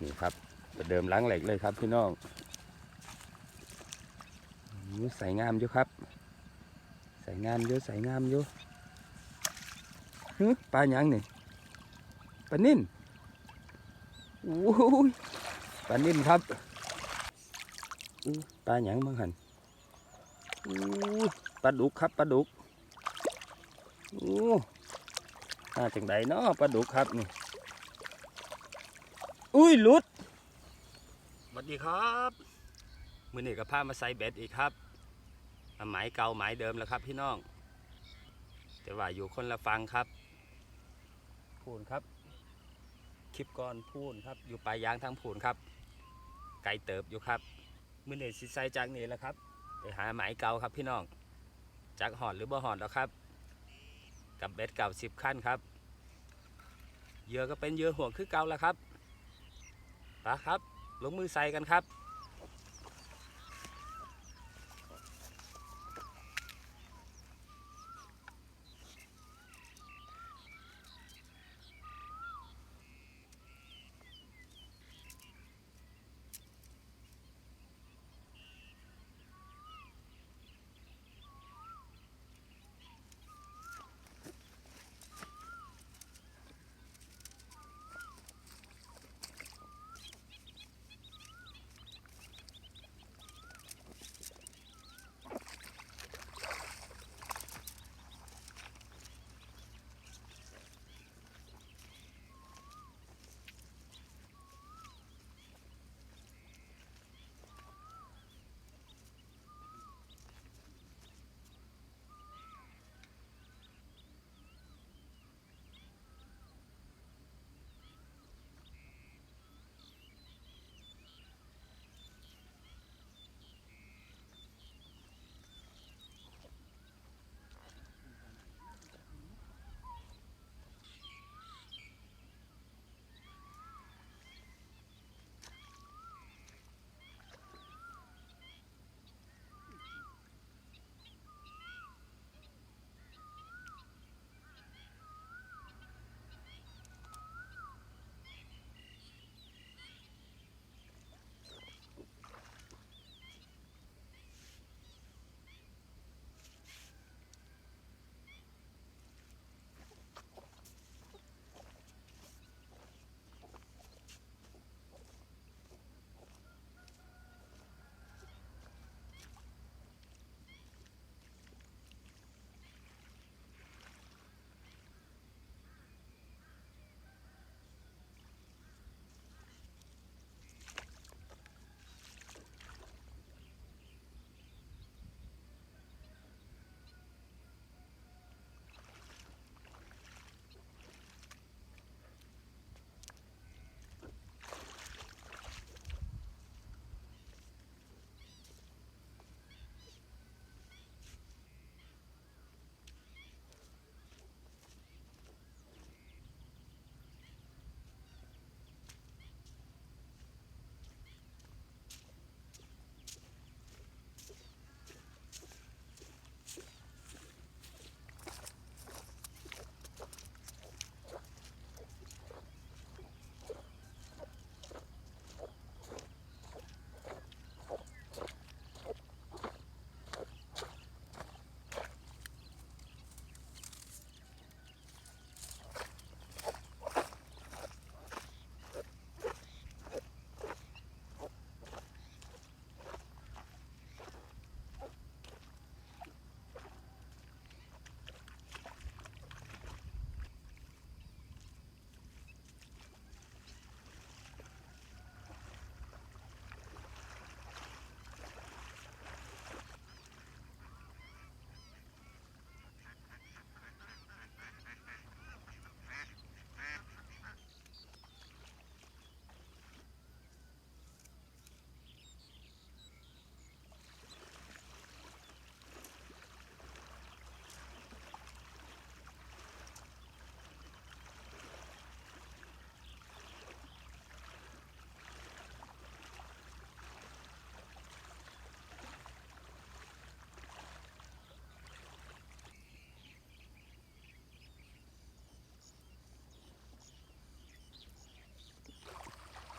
นี่ครับประเดิมล้างเหล็กเลยครับพี่น้องใส่งามอยู่ครับ ใส่งามอยู่ใส่งามอยู่ฮึปลาหยังนี่ปลานิ่นอู้ยปลานิ่นครับปลาหยังบ้างหันอู้ปลาดุกครับปลาดุกอู้มาจังใดเนาะปลาดุกครับนี่ อุ้ยลุดสวัสดีครับมือหนึ่งกับผ้ามาใส่เบ็ดอีกครับหมายเก่าหมายเดิมแล้วครับพี่น้อง แต่ว่าอยู่คนละฟังครับ พูนครับคลิปก่อนพูนครับ อยู่ปลายยางทางพูนครับ ไกลเติบอยู่ครับมือหนึ่งสิใส่จากนี่แล้วครับ ไปหาหมายเก่าครับพี่น้องจากหอดหรือบ่หอดแล้วครับ กับเบ็ดเก่าสิบขั้นครับเยื่อก็เป็นเยื่อห่วงคือเก่าแล้วครับ ปะครับ ลงมือใส่กันครับ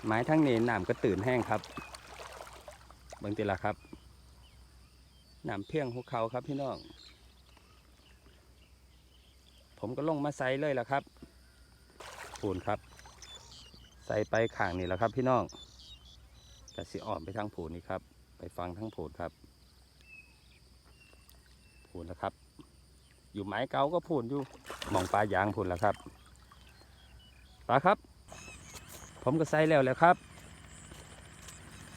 ไม้ทั้งเนี้น้ำก็ตื่นแห้งครับบางทีละครับหน้ำเพียงหุกเขาครับพี่น้อง ผมก็ลงมาใส่เลยละครับปูนครับ ใส่ไปข้างนี่แหละครับพี่น้องกระสิอ่อนไปทางผูนนี่ครับ ไปฟังทั้งผูนครับผูนนะครับ อยู่ไม้เก่าก็พูนอยู่มองปลายางพูนแล้วครับปลาครับ ผมก็ใส่แล้วแหล้วครับ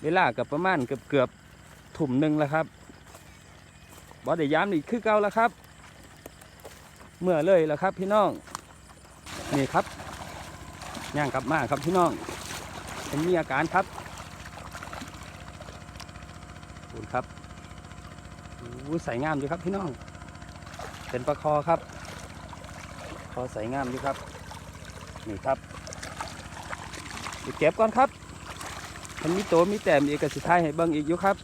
เวลากับประมาณเกือบเกือบถุ่มหนึ่งแล้วครับบอได้ย้ำอีกคือเก่าแล้วครับ เมื่อเลยแล้วครับพี่น้อง นี่ครับย่างกลับมาครับพี่น้องเป็นมีอาการครับขอบคุณครับอู้ใส่งามอยู่ครับพี่น้อง เป็นปลาคอครับ คอใส่งามอยู่ครับ นี่ครับ ไปเก็บก่อนครับมันมีโตมีแต้มอีกกสิท้ายให้เบิ่งอีกอยู่ครับ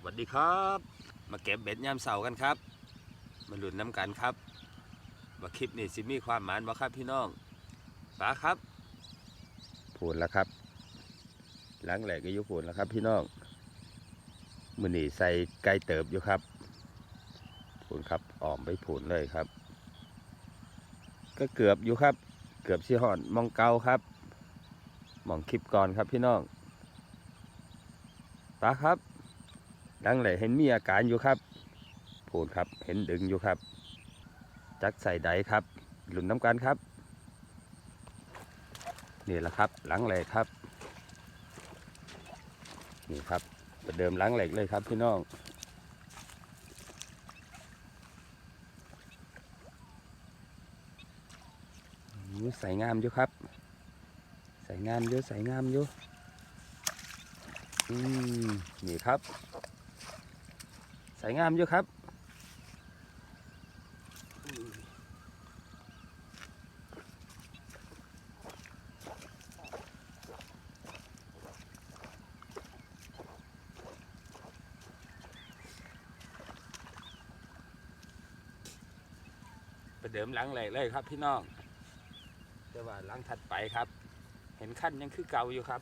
สวัสดีครับ มาเก็บเบ็ดยามเสาร์กันครับ มาหลุนน้ำกันครับว่าคลิปนี้สิมีความหมายบ่ครับพี่น้องป๋าครับพูดแล้วครับ หล้างแหลกก็ยุพูดแล้วครับ พี่น้องมือนี่ใส่ไก่เติบอยู่ครับพูนครับออมไปพูนเลยครับ ก็เกือบอยู่ครับ เกือบชิหอนมองเกาครับมองคลิปก่อนครับพี่น้องป๋าครับหลังแหลกเห็นมีอาการอยู่ครับพูนครับเห็นดึงอยู่ครับ จักใส่ใดครับหลุนน้ำกันครับนี่แหละครับ หลังแหลกครับ นี่ครับประเดิมล้างเหล็กเลยครับพี่น้องใส่งามอยู่ครับ ใส่งามอยู่ใส่งามอยู่อืมนี่ครับ ใส่งามอยู่ครับ มหลังแหลกเลยครับพี่น้องแต่ว่าหลังถัดไปครับ เห็นขั้นยังคือเก่าอยู่ครับ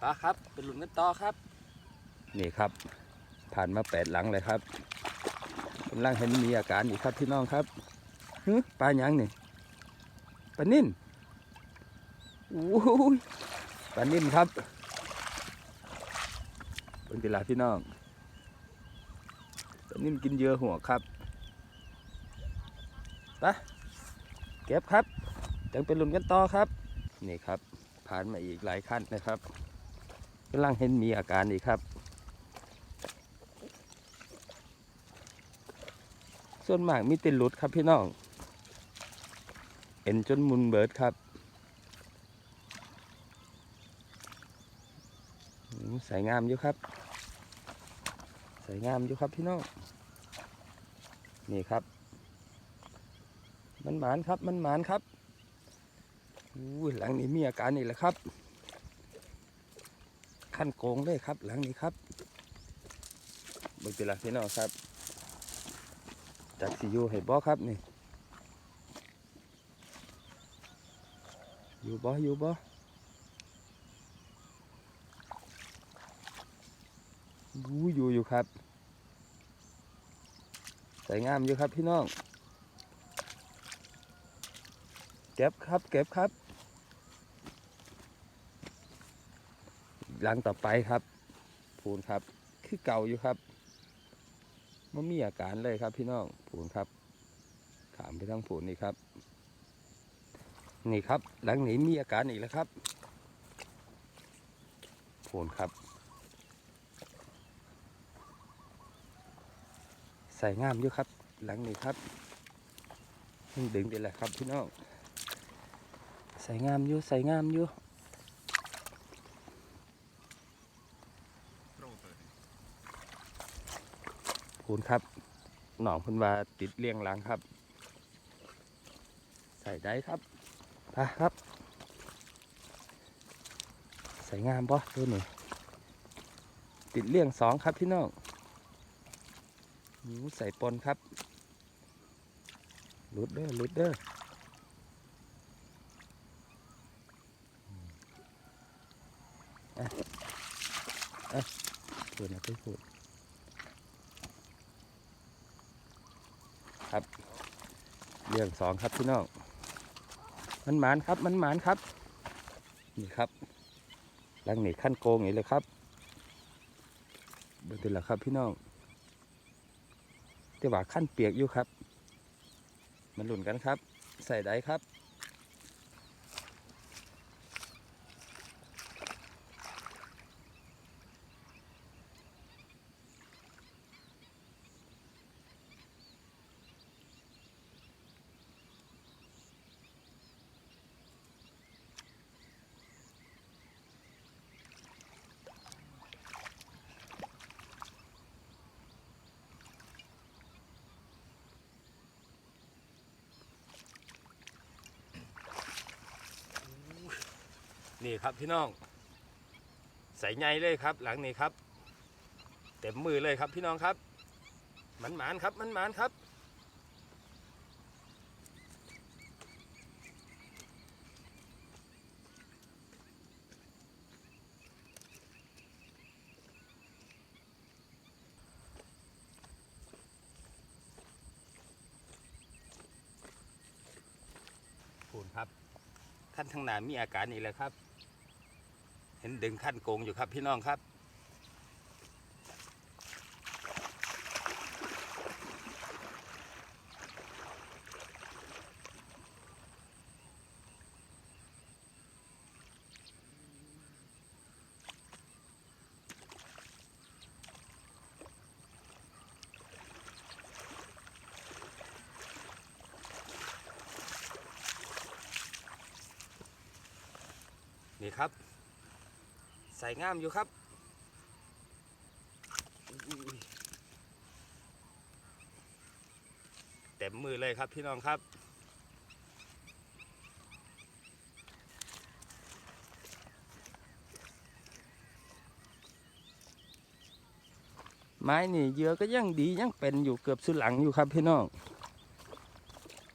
ปาครับ เป็นหลุมกันต่อครับ นี่ครับ ผ่านมาแปดหลังเลยครับกำลังเห็นมีอาการอยู่ครับพี่น้องครับฮึปลาหยังนี่ปลานิ่นโอ้ยปลานิ่นครับเป็นกีฬาพี่น้อง นนี้มันกินเยอะหัวครับไปเก็บครับจังเป็นลุนกันต่อครับ นี่ครับ ผ่านมาอีกหลายขั้นนะครับกำลังเห็นมีอาการอีกครับ ส่วนมากมีติดหลุดครับพี่น้องเอ็นจนมุนเบิดครับอืมใส่งามอยู่ครับ วยงามอยู่ครับพี่น้องนี่ครับ มันหมานครับมันหมานครับอู้ยหลังนี้มีอาการนี่แหละครับ ขั้นโกงเลยครับ หลังนี้ครับเบิ่งเป็นหลักพี่น้องครับจากสิอยูให้บอครับนี่อยู่บออยู่บออู้อยู่อยู่ ครับใส่งามอยู่ครับพี่น้อง เก็บครับเก็บครับ หลังต่อไปครับพูนครับคือเก่าอยู่ครับมันมีอาการเลยครับพี่น้องพูนครับขามไปทั้งพูนนี่ครับ นี่ครับ หลังนี้มีอาการอีกแล้วครับพูนครับ ใส่งามอยู่ครับ หลังนี้ครับยังดึงด้แหละครับพี่น้องใส่งามอยู่ใส่งามอยู่คุณครับหนองพุนวาติดเลี้ยงหลังครับ ใส่ได้ครับไปครับ ใส่งามปะตัวนี้ติดเลี่ยงสองครับพี่น้อง ใส่ปนครับลุดเด้อลุดเด้ออะอะพูดนะพี่พูดครับเลี่ยงสองครับพี่น้อง มันหมานครับ มันหมานครับ นี่ครับลังหนีขั้นโกงอย่างนี้เลยครับเบิ่งเป็นละครับพี่น้อง แต่ว่าขั้นเปียกอยู่ครับ มันหลุนกันครับ ใส่ได้ครับ นี่ครับพี่น้อง ใส่ไงเลยครับ หลังนี้ครับ เต็มมือเลยครับพี่น้องครับ มันหมานครับมันหมานครับพูนครับขั้นทางหนามีอาการอีกแล้วครับ เห็นดึงขั้นโกงอยู่ครับพี่น้องครับ ใสงามอยู่ครับเต็มมือเลยครับพี่น้องครับไม้นี่เยื่อก็ยังดียังเป็นอยู่เกือบสุดหลังอยู่ครับพี่น้อง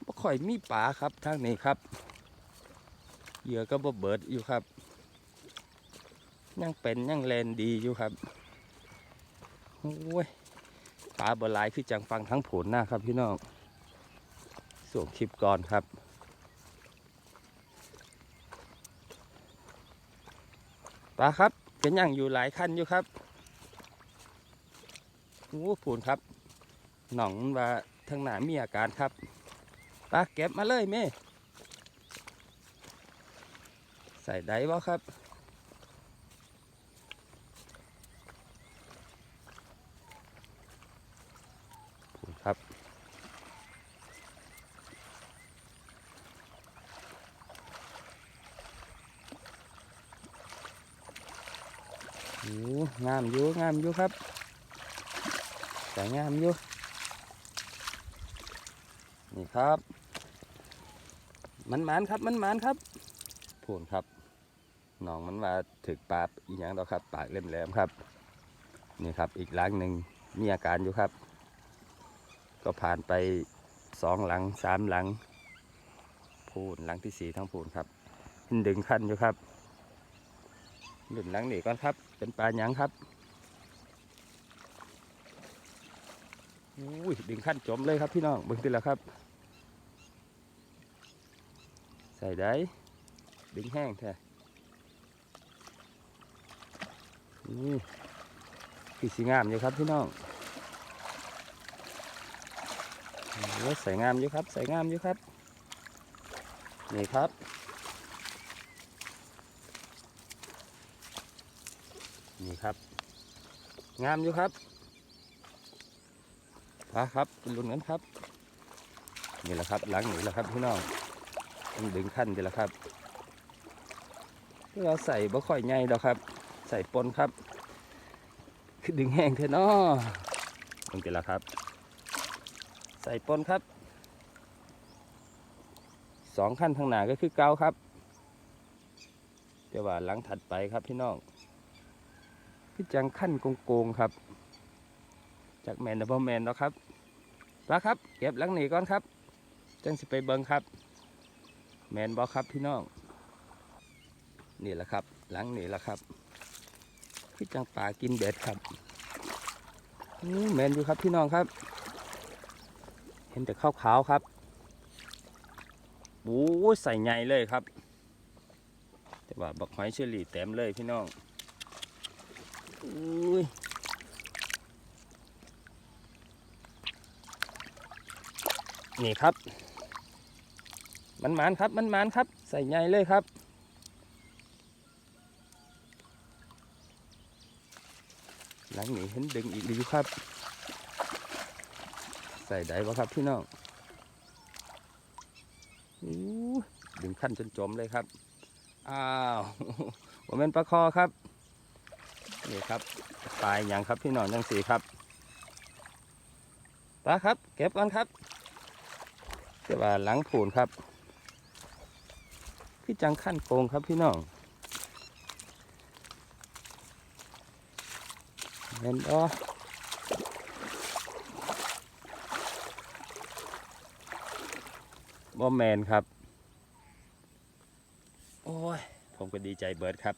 บ่ค่อยมีป่าครับทางนี้ครับเยื่อก็บ่เบิดอยู่ครับ ยังเป็นยังแลนดีอยู่ครับโอ้ยปลาบลายคือจังฟังทั้งผลหน้าครับพี่น้องส่งคลิปก่อนครับปลาครับเป็นอย่างอยู่หลายขั้นอยู่ครับโอ้ผุนครับ หนองว่าทางหน้ามีอาการครับปลาเก็บมาเลยแม่ใส่ได้บ่ครับ โอ้งามอยู่งามอยู่ครับแต่งามอยู่นี่ครับ มันหมานครับมันหมานครับพูนครับน้องมันมาถึกปากอีกอย่างเราครับ ปากเล่มแหลมครับ นี่ครับอีกหลังหนึ่งมีอาการอยู่ครับ ก็ผ่านไปสองหลังสามหลัง พูนหลังที่สี่ทั้งพูนครับ ดึงขั้นอยู่ครับหลุนหลังนี่ก่อนครับ เป็นปลาหยังครับอุ้ยดึงขั้นจมเลยครับพี่น้องเบิ่งติละครับ ใส่ได้ดึงแห้งแท้นี่คือสีงามอยู่ครับพี่น้องโอ้ยใส่งามอยู่ครับใส่งามอยู่ครับนี่ครับ นี่ครับ งามอยู่ครับพาครับเป็นลุ้นกันครับ นี่แหละครับ หลังนี่แหละครับพี่น้องต้องดึงขั้นดีละครับเราใส่บ่ค่อยใหญ่ดอกครับ ใส่ปนครับ คือดึงแห้งเถอะเนาะต้องดีละครับ ใส่ปนครับสองขั้นทางหนาก็คือเกาครับแแต่ว่าหลังถัดไปครับพี่น้อง พี่จังขั้นโกงๆครับ จากแมนดับเบิลแมนเนาะครับปลาครับเก็บหลังหนีก่อนครับ จังสิไปเบิงครับ แมนบอครับพี่น้องนี่แหละครับหลังนี่แหละครับพี่จังปลากินเบ็ดครับอื้อแมนอยู่ครับพี่น้องครับ เห็นแต่ข้าวๆครับโอ้ใส่ใหญ่เลยครับ แต่ว่าบักหอยเชอรี่เต็มเลยพี่น้อง อุ้ยนี่ครับ มันหมานครับ มันหมานครับ ใส่ใหญ่เลยครับ หลังนี้เห็นดึงอีกดีครับ ใส่ได้ปะครับพี่น้องดึงขั้นจนจมเลยครับ อ้าวผมเป็นปลาคอครับ นี่ครับปลายอย่างครับพี่น้องยังสีครับปลาครับ เก็บก่อนครับเดี๋ยวว่าหลังผูนครับ พี่จังขั้นโกงครับพี่น้องเห็นอ๋อบ่แมนครับ โอ้ย ผมก็ดีใจเบิร์ดครับ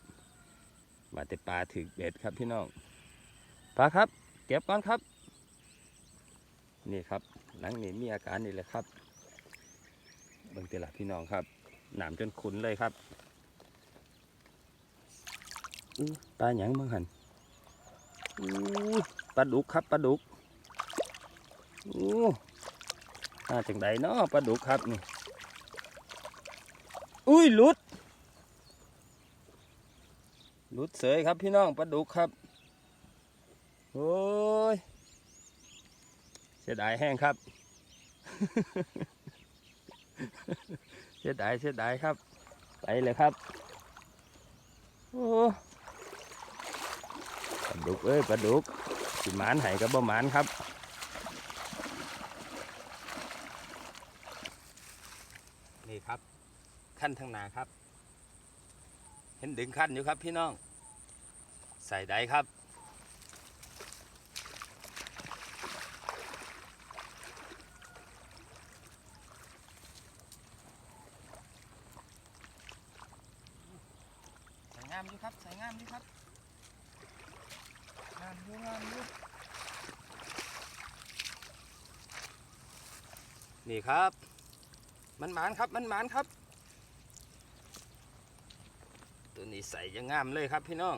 มาแต่ปลาถึกเบ็ดครับพี่น้องปลาครับ เก็บก่อนครับ นี่ครับหลังนี้มีอาการนี่แหละครับเบิ่งเตละพี่น้องครับหนามจนขุนเลยครับปลาหยังเมืองหันปลาดุกครับปลาดุกอู้าจังใดเนาะปลาดุกครับนี่อุ้ยหลุด หลุดเสยครับพี่น้องปลาดุกครับโอ้ยเสียดายแห้งครับ เสียดายเสียดายครับ ไปเลยครับโอ้ปลาดุกเอ้ยปลาดุกสิมานไห้กับบ่หมานครับนี่ครับขั้นทางนาครับ เห็นดึงขั้นอยู่ครับพี่น้อง ใส่ได้ครับใส่งามอยู่ครับใส่งามอยู่ครับงามอยู่งามอยู่นี่ครับ มันหมานครับ มันหมานครับ ตัวนี้ใส่ยังงามเลยครับพี่น้อง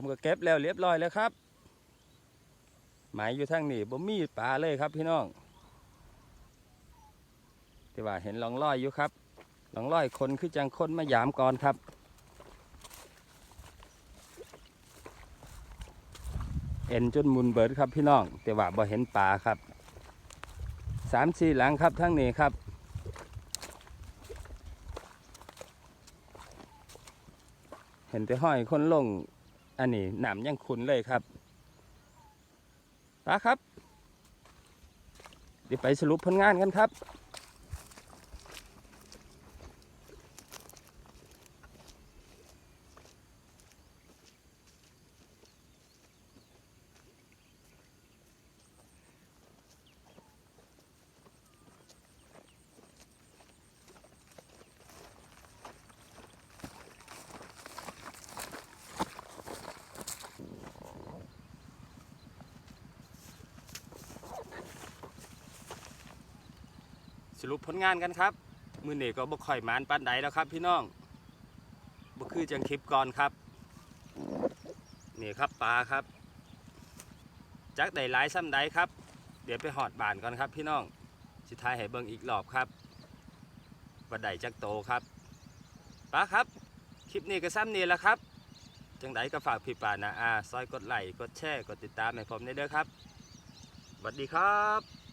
ผมก็เก็บแล้วเรียบร้อยแล้วครับ หมายอยู่ทางนี้บ่มีปลาเลยครับพี่น้องแต่ว่าเห็นหลองลอยอยู่ครับหลองลอยคนคือจังคนมายามก่อนครับเอ็นจนมุนเบิดครับพี่น้อง แต่ว่าบ่เห็นปลาครับสามสี่หลังครับทั้งนี้ครับ เห็นแต่ห้อยคนลง อันนี้หนามยังขุนเลยครับปลาครับ เดี๋ยวไปสรุปผลงานกันครับ สรุปผลงานกันครับ มือเนี้ก็บ่ค่อยมานปานใดแล้วครับ พี่น้องบ่คือจังคลิปก่อนครับนี่ครับปลาครับ จักได้หลายซ้ำใดครับ เดี๋ยวไปหอดบานก่อนครับพี่น้องสิทายให้เบิ่งอีกรอบครับว่าได้จักโตครับปลาครับ คลิปนี้ก็ซ้ำนี่แหละครับจังไดก็ฝากพี่ป่านาอาซอยกดไลค์กดแชร์กดติดตามให้ผมได้เด้อครับสวัสดีครับ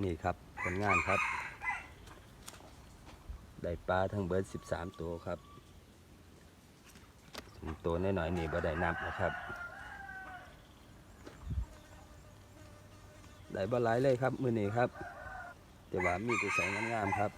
นี่ครับผลงานครับ ได้ปลาทั้งเบิร์ด13 ตัวครับตัวน้อยๆนี่บ่ได้นับนะครับ ได้บ่หลายเลยครับ มือนี้ครับ แต่ว่ามีแต่แสงงามๆครับ